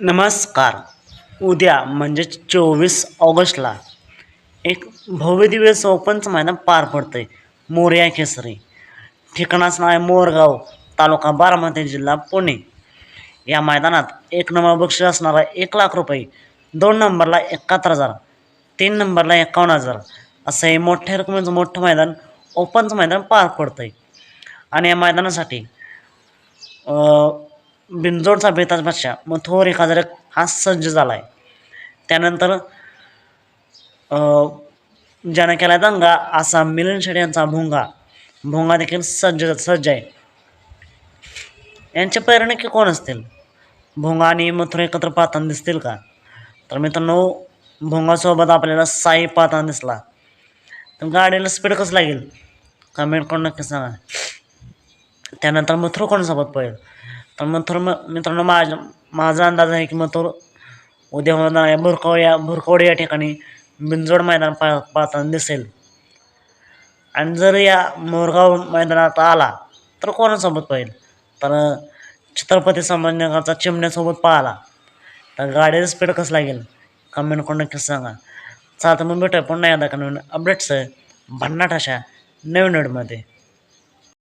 नमस्कार. उद्या म्हणजेच चोवीस ऑगस्टला एक भव्यदिव्य सोपंच ओपनचं मैदान पार पडतं आहे मोरया केसरी ठिकाणाचं नाव आहे मोरगाव तालुका बारामती जिल्हा पुणे. या मैदानात एक नंबर बक्षीस असणार आहे एक लाख रुपये दोन नंबरला एकाहत्तर हजार तीन नंबरला एकावन्न हजार असं हे मोठ्या रकमेचं मोठं मैदान ओपनचं मैदान पार पडतं आहे आणि या मैदानासाठी अं, बिंजोडचा बेताज बादशाह मथुर एक हा सज्ज झाला आहे त्यानंतर ज्यानं केला दंगा असा मिलन शेड यांचा भोंगा. भोंगा देखील सज्ज सज्ज आहे. यांचे पैर नक्की कोण असतील? भोंगा आणि मथुर एकत्र पाहताना दिसतील का? तर मित्रांनो भोंगासोबत आपल्याला साई पाहताना दिसला. तर गाडीला स्पीड कसं लागेल? कमेंट करून नक्की सांगा. त्यानंतर मथुर कोणासोबत पळेल? तर मथुर मित्रांनो माझ्या माझा अंदाज आहे की मथुर उद्या होणार आहे भुरकवड या भुरकवडे या ठिकाणी बिंजोड मैदान पा पाहताना दिसेल. आणि जर या मोरगाव मैदानात आला तर कोणासोबत पाहिल तर छत्रपती संभाजीनगरचा चिमण्यासोबत पाहिला. तर गाडीचं स्पीड कसं लागेल? कमेंट करून नक्कीच सांगा. चालतं मग भेटूया पुन्हा एकदा. का नवीन अपडेट्स भन्नाट अशा नवीन वेळमध्ये